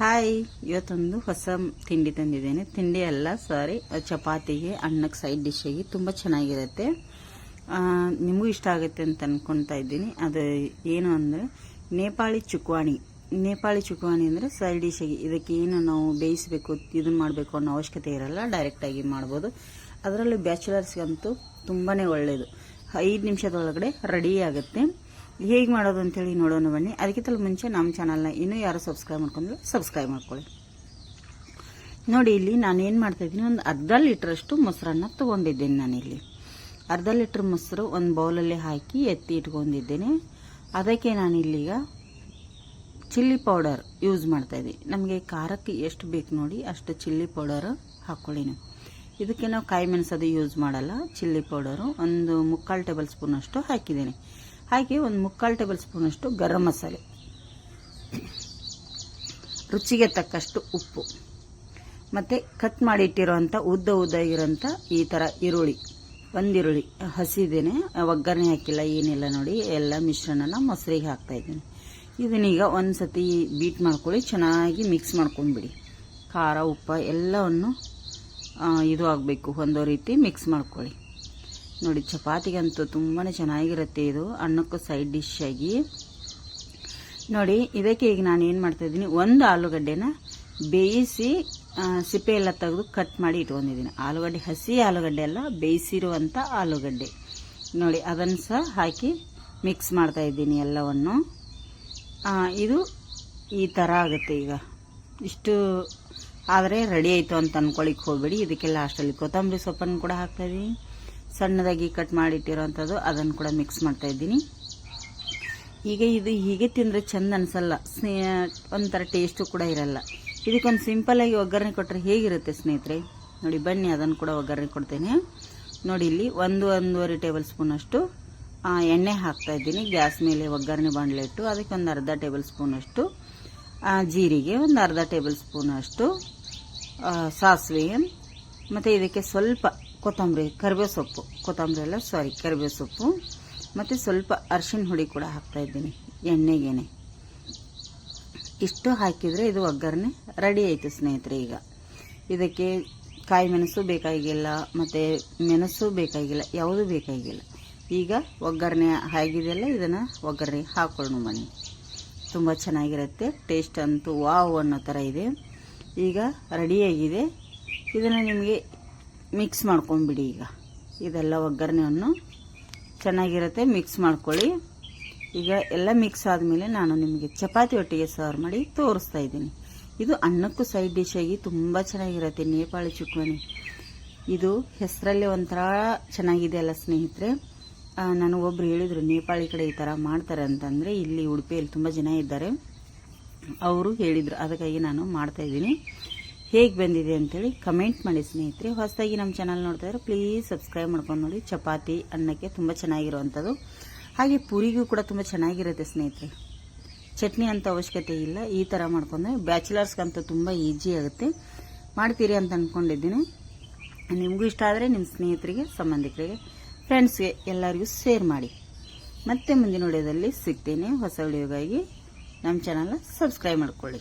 Hi, ಇವತ್ತೊಂದು ಹೊಸ ತಿಂಡಿ ತಂದಿದ್ದೇನೆ. ತಿಂಡಿ ಅಲ್ಲ, ಸಾರಿ, ಚಪಾತಿಗೆ, ಅನ್ನಕ್ಕೆ ಸೈಡ್ ಡಿಶ್ಶಾಗಿ ತುಂಬ ಚೆನ್ನಾಗಿರುತ್ತೆ. ನಿಮಗೂ ಇಷ್ಟ ಆಗುತ್ತೆ ಅಂತ ಅಂದ್ಕೊಳ್ತಾ ಇದ್ದೀನಿ. ಅದು ಏನು ಅಂದರೆ, ನೇಪಾಳಿ ಚುಕ್ವಾಣಿ. ನೇಪಾಳಿ ಚುಕ್ವಾಣಿ ಅಂದರೆ ಸೈಡ್ ಡಿಶ್ಶಾಗಿ ಇದಕ್ಕೆ ಏನು ನಾವು ಬೇಯಿಸಬೇಕು ಇದನ್ನು ಮಾಡಬೇಕು ಅನ್ನೋ ಅವಶ್ಯಕತೆ ಇರಲ್ಲ ಡೈರೆಕ್ಟಾಗಿ ಮಾಡ್ಬೋದು. ಅದರಲ್ಲೂ ಬ್ಯಾಚುಲರ್ಸ್ಗಂತೂ ತುಂಬಾ ಒಳ್ಳೆಯದು ಐದು ನಿಮಿಷದೊಳಗಡೆ ರೆಡಿ ಆಗುತ್ತೆ. ಹೇಗೆ ಮಾಡೋದು ಅಂತೇಳಿ ನೋಡೋಣ ಬನ್ನಿ. ಅದಕ್ಕಿಂತ ಮುಂಚೆ ನಮ್ಮ ಚಾನಲ್ನ ಇನ್ನೂ ಯಾರು ಸಬ್ಸ್ಕ್ರೈಬ್ ಮಾಡ್ಕೊಂಡ್ರೆ ಸಬ್ಸ್ಕ್ರೈಬ್ ಮಾಡ್ಕೊಳ್ಳಿ. ನೋಡಿ, ಇಲ್ಲಿ ನಾನು ಏನು ಮಾಡ್ತಾ ಇದ್ದೀನಿ, ಒಂದು ಅರ್ಧ ಲೀಟ್ರಷ್ಟು ಮೊಸರನ್ನ ತೊಗೊಂಡಿದ್ದೇನೆ ನಾನಿಲ್ಲಿ. ಅರ್ಧ ಲೀಟ್ರ್ ಮೊಸರು ಒಂದು ಬೌಲಲ್ಲಿ ಹಾಕಿ ಎತ್ತಿ ಇಟ್ಕೊಂಡಿದ್ದೇನೆ. ಅದಕ್ಕೆ ನಾನಿಲ್ಲೀಗ ಚಿಲ್ಲಿ ಪೌಡರ್ ಯೂಸ್ ಮಾಡ್ತಾ ಇದ್ದೀನಿ. ನಮಗೆ ಖಾರಕ್ಕೆ ಎಷ್ಟು ಬೇಕು ನೋಡಿ ಅಷ್ಟು ಚಿಲ್ಲಿ ಪೌಡರ್ ಹಾಕ್ಕೊಳ್ಳಿ ನೀವು. ಇದಕ್ಕೆ ನಾವು ಕಾಯಿ ಮೆಣಸದು ಯೂಸ್ ಮಾಡಲ್ಲ, ಚಿಲ್ಲಿ ಪೌಡರು. ಒಂದು ಮುಕ್ಕಾಲು ಟೇಬಲ್ ಸ್ಪೂನಷ್ಟು ಹಾಕಿದ್ದೇನೆ. ಹಾಗೆ ಒಂದು ಮುಕ್ಕಾಲು ಟೇಬಲ್ ಸ್ಪೂನಷ್ಟು ಗರಂ ಮಸಾಲೆ. ರುಚಿಗೆ ತಕ್ಕಷ್ಟು ಉಪ್ಪು. ಮತ್ತು ಕಟ್ ಮಾಡಿ ಇಟ್ಟಿರೋಂಥ ಉದ್ದ ಉದ್ದ ಇರೋಂಥ ಈ ಥರ ಈರುಳ್ಳಿ. ಒಂದು ಈರುಳ್ಳಿ ಹಸಿದೇನೆ, ಒಗ್ಗರಣೆ ಹಾಕಿಲ್ಲ, ಏನಿಲ್ಲ ನೋಡಿ, ಎಲ್ಲ ಮಿಶ್ರಣನ ಮೊಸರಿಗೆ ಹಾಕ್ತಾ ಇದ್ದೀನಿ. ಇದನ್ನೀಗ ಒಂದು ಸತಿ ಬೀಟ್ ಮಾಡ್ಕೊಳ್ಳಿ, ಚೆನ್ನಾಗಿ ಮಿಕ್ಸ್ ಮಾಡ್ಕೊಂಡ್ಬಿಡಿ. ಖಾರ, ಉಪ್ಪು ಎಲ್ಲವನ್ನು ಇದು ಆಗಬೇಕು ಹೊಂದೋ ರೀತಿ ಮಿಕ್ಸ್ ಮಾಡ್ಕೊಳ್ಳಿ. ನೋಡಿ, ಚಪಾತಿಗಂತೂ ತುಂಬಾ ಚೆನ್ನಾಗಿರುತ್ತೆ ಇದು. ಅನ್ನಕ್ಕೂ ಸೈಡ್ ಡಿಶ್ ಆಗಿ. ನೋಡಿ, ಇದಕ್ಕೆ ಈಗ ನಾನು ಏನು ಮಾಡ್ತಾ ಇದ್ದೀನಿ, ಒಂದು ಆಲೂಗಡ್ಡೆನ ಬೇಯಿಸಿ ಸಿಪ್ಪೆ ಎಲ್ಲ ತೆಗೆದು ಕಟ್ ಮಾಡಿ ಇಟ್ಕೊಂಡಿದ್ದೀನಿ. ಆಲೂಗಡ್ಡೆ, ಹಸಿ ಆಲೂಗಡ್ಡೆ ಅಲ್ಲ ಬೇಯಿಸಿರುವಂಥ ಆಲೂಗಡ್ಡೆ. ನೋಡಿ, ಅದನ್ನು ಸಹ ಹಾಕಿ ಮಿಕ್ಸ್ ಮಾಡ್ತಾ ಇದ್ದೀನಿ ಎಲ್ಲವನ್ನು. ಇದು ಈ ಥರ ಆಗುತ್ತೆ ಈಗ. ಇಷ್ಟು ಆದರೆ ರೆಡಿ ಆಯಿತು ಅಂತ ಅನ್ಕೊಳಿಕ್ ಹೋಗ್ಬೇಡಿ. ಇದಕ್ಕೆಲ್ಲ ಲಾಸ್ಟಲ್ಲಿ ಕೊತ್ತಂಬರಿ ಸೊಪ್ಪನ್ನು ಕೂಡ ಹಾಕ್ತಾ ಇದ್ದೀನಿ. ಸಣ್ಣದಾಗಿ ಕಟ್ ಮಾಡಿಟ್ಟಿರೋವಂಥದ್ದು ಅದನ್ನು ಕೂಡ ಮಿಕ್ಸ್ ಮಾಡ್ತಾ ಇದ್ದೀನಿ ಈಗ ಇದು ಹೀಗೆ ತಿಂದರೆ ಚೆಂದ ಅನಿಸಲ್ಲ. ಸ್ನೇಹ ಒಂಥರ ಟೇಸ್ಟು ಕೂಡ ಇರಲ್ಲ. ಇದಕ್ಕೊಂದು ಸಿಂಪಲ್ಲಾಗಿ ಒಗ್ಗರಣೆ ಕೊಟ್ಟರೆ ಹೇಗಿರುತ್ತೆ ಸ್ನೇಹಿತರೆ? ನೋಡಿ, ಬನ್ನಿ, ಅದನ್ನು ಕೂಡ ಒಗ್ಗರಣೆ ಕೊಡ್ತೇನೆ. ನೋಡಿ, ಇಲ್ಲಿ ಒಂದು ಒಂದೂವರೆ ಟೇಬಲ್ ಸ್ಪೂನಷ್ಟು ಅಷ್ಟು ಎಣ್ಣೆ ಹಾಕ್ತಾ ಇದ್ದೀನಿ ಗ್ಯಾಸ್ ಮೇಲೆ ಒಗ್ಗರಣೆ ಬಾಣಲೆ ಇಟ್ಟು, ಅದಕ್ಕೆ ಒಂದು ಅರ್ಧ ಟೇಬಲ್ ಸ್ಪೂನಷ್ಟು ಅಷ್ಟು ಜೀರಿಗೆ, ಒಂದು ಅರ್ಧ ಟೇಬಲ್ ಸ್ಪೂನಷ್ಟು ಅಷ್ಟು ಸಾಸಿವೆ ಮತ್ತು ಇದಕ್ಕೆ ಸ್ವಲ್ಪ ಕೊತ್ತಂಬರಿ ಕರಿಬೇವು ಸೊಪ್ಪು ಕೊತ್ತಂಬರಿ ಅಲ್ಲ ಸಾರಿ ಕರಿಬೇವು ಸೊಪ್ಪು ಮತ್ತು ಸ್ವಲ್ಪ ಅರಿಶಿನ ಹುಡಿ ಕೂಡ ಹಾಕ್ತಾ ಇದ್ದೀನಿ, ಎಣ್ಣೆಗೇನೆ. ಇಷ್ಟು ಹಾಕಿದರೆ ಇದು ಒಗ್ಗರಣೆ ರೆಡಿ ಆಯಿತು ಸ್ನೇಹಿತರೆ ಈಗ. ಇದಕ್ಕೆ ಕಾಯಿ ಮೆಣಸು ಬೇಕಾಗಿಲ್ಲ, ಮತ್ತು ಮೆಣಸು ಬೇಕಾಗಿಲ್ಲ, ಯಾವುದೂ ಬೇಕಾಗಿಲ್ಲ. ಈಗ ಒಗ್ಗರಣೆ ಆಗಿದೆಯಲ್ಲ, ಇದನ್ನು ಒಗ್ಗರಣೆ ಹಾಕೊಳ್ಳೋಣ ಬನ್ನಿ. ತುಂಬ ಚೆನ್ನಾಗಿರುತ್ತೆ ಟೇಸ್ಟ್ ಅಂತೂ ವಾವ್ ಅನ್ನೋ ಥರ ಇದೆ. ಈಗ ರೆಡಿಯಾಗಿದೆ ಇದನ್ನು ನಿಮಗೆ ಮಿಕ್ಸ್ ಮಾಡ್ಕೊಂಬಿಡಿ ಈಗ. ಇದೆಲ್ಲ ಒಗ್ಗರಣೆಯನ್ನು ಚೆನ್ನಾಗಿರುತ್ತೆ ಮಿಕ್ಸ್ ಮಾಡ್ಕೊಳ್ಳಿ. ಈಗ ಎಲ್ಲ ಮಿಕ್ಸ್ ಆದಮೇಲೆ ನಾನು ನಿಮಗೆ ಚಪಾತಿ ಒಟ್ಟಿಗೆ ಸರ್ವ್ ಮಾಡಿ ತೋರಿಸ್ತಾ ಇದ್ದೀನಿ. ಇದು ಅನ್ನಕ್ಕೂ ಸೈಡ್ ಡಿಶ್ ಆಗಿ ತುಂಬ ಚೆನ್ನಾಗಿರುತ್ತೆ, ನೇಪಾಳಿ ಚುಕ್ವಾಣಿ ಇದು ಹೆಸರಲ್ಲೇ ಒಂಥರ ಚೆನ್ನಾಗಿದೆ ಅಲ್ಲ ಸ್ನೇಹಿತರೆ. ನಾನು ಒಬ್ಬರು ಹೇಳಿದರು, ನೇಪಾಳಿ ಕಡೆ ಈ ಥರ ಮಾಡ್ತಾರೆ ಅಂತಂದರೆ ಇಲ್ಲಿ ಉಡುಪಿಯಲ್ಲಿ ತುಂಬ ಜನ ಇದ್ದಾರೆ. ಅವರು ಹೇಳಿದರು, ಅದಕ್ಕಾಗಿ ನಾನು ಮಾಡ್ತಾ ಇದ್ದೀನಿ. ಹೇಗೆ ಬಂದಿದೆ ಅಂತೇಳಿ ಕಮೆಂಟ್ ಮಾಡಿ ಸ್ನೇಹಿತರೆ. ಹೊಸದಾಗಿ ನಮ್ಮ ಚಾನಲ್ ನೋಡ್ತಾ ಇದ್ರೆ ಪ್ಲೀಸ್ ಸಬ್ಸ್ಕ್ರೈಬ್ ಮಾಡ್ಕೊಂಡು ನೋಡಿ. ಚಪಾತಿ, ಅನ್ನಕ್ಕೆ ತುಂಬ ಚೆನ್ನಾಗಿರುವಂಥದ್ದು. ಹಾಗೆ ಪೂರಿಗೂ ಕೂಡ ತುಂಬ ಚೆನ್ನಾಗಿರುತ್ತೆ ಸ್ನೇಹಿತರೆ. ಚಟ್ನಿ ಅಂತ ಅವಶ್ಯಕತೆ ಇಲ್ಲ. ಈ ಥರ ಮಾಡ್ಕೊಂಡ್ರೆ ಬ್ಯಾಚುಲರ್ಸ್ಗಂತೂ ತುಂಬ ಈಜಿ ಆಗುತ್ತೆ. ಮಾಡ್ತೀರಿ ಅಂತ ಅಂದ್ಕೊಂಡಿದ್ದೀನಿ ನಿಮಗೂ ಇಷ್ಟ ಆದರೆ ನಿಮ್ಮ ಸ್ನೇಹಿತರಿಗೆ, ಸಂಬಂಧಿಕರಿಗೆ ಫ್ರೆಂಡ್ಸ್ಗೆ ಎಲ್ಲರಿಗೂ ಶೇರ್ ಮಾಡಿ. ಮತ್ತೆ ಮುಂದಿನ ವಿಡಿಯೋದಲ್ಲಿ ಸಿಗ್ತೇನೆ. ಹೊಸ ವಿಡಿಯೋಗಾಗಿ ನಮ್ಮ ಚಾನಲ್ನ ಸಬ್ಸ್ಕ್ರೈಬ್ ಮಾಡ್ಕೊಳ್ಳಿ.